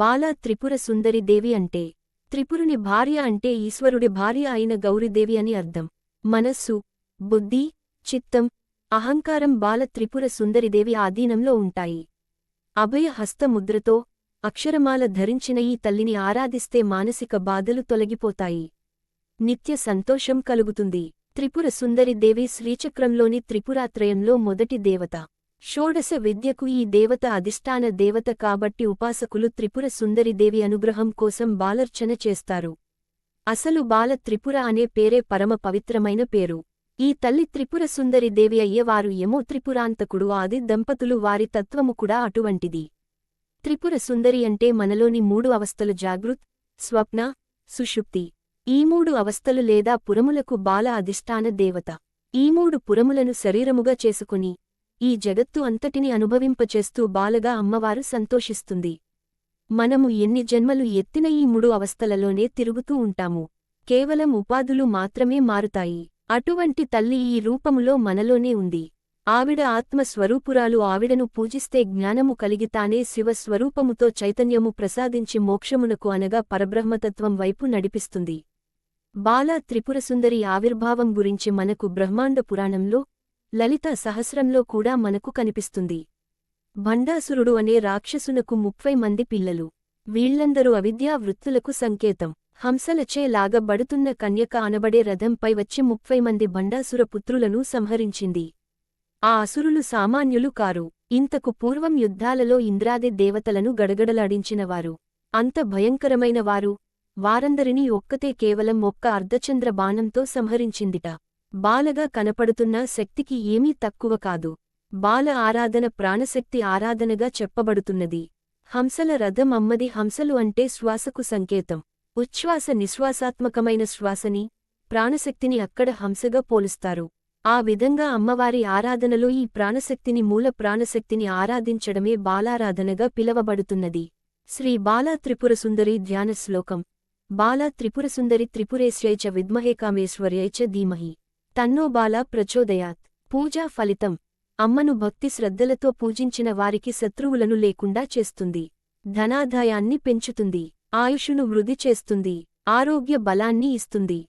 బాల త్రిపుర సుందరి దేవి అంటే త్రిపురుని భార్య అంటే ఈశ్వరుడి భార్య అయిన గౌరీదేవి అని అర్థం. మనస్సు బుద్ధి చిత్తం అహంకారం బాల త్రిపుర సుందరిదేవి ఆధీనంలో ఉంటాయి. అభయ హస్తముద్రతో అక్షరమాల ధరించిన ఈ తల్లిని ఆరాధిస్తే మానసిక బాధలు తొలగిపోతాయి. నిత్య సంతోషం కలుగుతుంది. త్రిపుర సుందరి దేవి శ్రీచక్రంలోని త్రిపురాత్రయంలో మొదటి దేవత. షోడశ విద్యకు ఈ దేవత అధిష్టాన దేవత కాబట్టి ఉపాసకులు త్రిపుర సుందరిదేవి అనుగ్రహం కోసం బాలర్చన చేస్తారు. అసలు బాల త్రిపుర అనే పేరే పరమ పవిత్రమైన పేరు. ఈ తల్లి త్రిపుర సుందరి దేవి అయ్యేవారు ఏమో త్రిపురాంతకుడు ఆది దంపతులు వారి తత్వము కూడా అటువంటిది. త్రిపుర సుందరి అంటే మనలోని మూడు అవస్థలు జాగృత్ స్వప్న సుషుప్తి. ఈ మూడు అవస్థలు లేదా పురములకు బాల అధిష్టాన దేవత. ఈ మూడు పురములను శరీరముగా చేసుకుని ఈ జగత్తు అంతటిని అనుభవింపచేస్తూ బాలగా అమ్మవారు సంతోషిస్తుంది. మనము ఎన్ని జన్మలు ఎత్తిన ఈ మూడు అవస్థలలోనే తిరుగుతూ ఉంటాము. కేవలం ఉపాధులు మాత్రమే మారుతాయి. అటువంటి తల్లి ఈ రూపములో మనలోనే ఉంది. ఆవిడ ఆత్మస్వరూపురాలు ఆవిడను పూజిస్తే జ్ఞానము కలిగితానే శివస్వరూపముతో చైతన్యము ప్రసాదించి మోక్షమునకు అనగా పరబ్రహ్మతత్వం వైపు నడిపిస్తుంది. బాలా త్రిపురసుందరి ఆవిర్భావం గురించి మనకు బ్రహ్మాండ పురాణంలో లలిత సహస్రంలో కూడా మనకు కనిపిస్తుంది. భండాసురుడు అనే రాక్షసునకు ముప్పై మంది పిల్లలు. వీళ్ళందరూ అవిద్యా వృత్తులకు సంకేతం. హంసలచే లాగబడుతున్న కన్యక అనబడే రథంపై వచ్చి ముప్పై మంది భండాసుర పుత్రులను సంహరించింది. ఆ అసురులు సామాన్యులు కారు. ఇంతకు పూర్వం యుద్ధాలలో ఇంద్రాది దేవతలను గడగడలాడించినవారు. అంత భయంకరమైన వారు. వారందరినీ ఒక్కతే కేవలం ఒక్క అర్ధచంద్ర బాణంతో సంహరించిందిట. బాలగా కనపడుతున్న శక్తికి ఏమీ తక్కువ కాదు. బాల ఆరాధన ప్రాణశక్తి ఆరాధనగా చెప్పబడుతున్నది. హంసల రథం అమ్మది హంసలు అంటే శ్వాసకు సంకేతం. ఉచ్ఛ్వాస నిశ్వాసాత్మకమైన శ్వాసని ప్రాణశక్తిని అక్కడ హంసగా పోలుస్తారు. ఆ విధంగా అమ్మవారి ఆరాధనలో ఈ ప్రాణశక్తిని మూల ప్రాణశక్తిని ఆరాధించడమే బాలారాధనగా పిలవబడుతున్నది. శ్రీ బాలా త్రిపురసుందరి ధ్యాన శ్లోకం బాలా త్రిపురసుందరి త్రిపురేశ్యై చ విద్మహే కామేశ్వర్యై చ ధీమహి. తన్నోబాల ప్రచోదయాత్. పూజా ఫలితం. అమ్మను భక్తి శ్రద్ధలతో పూజించిన వారికి శత్రువులను లేకుండా చేస్తుంది. ధనాదాయాన్ని పెంచుతుంది. ఆయుషును వృద్ధి చేస్తుంది. ఆరోగ్య బలాన్ని ఇస్తుంది.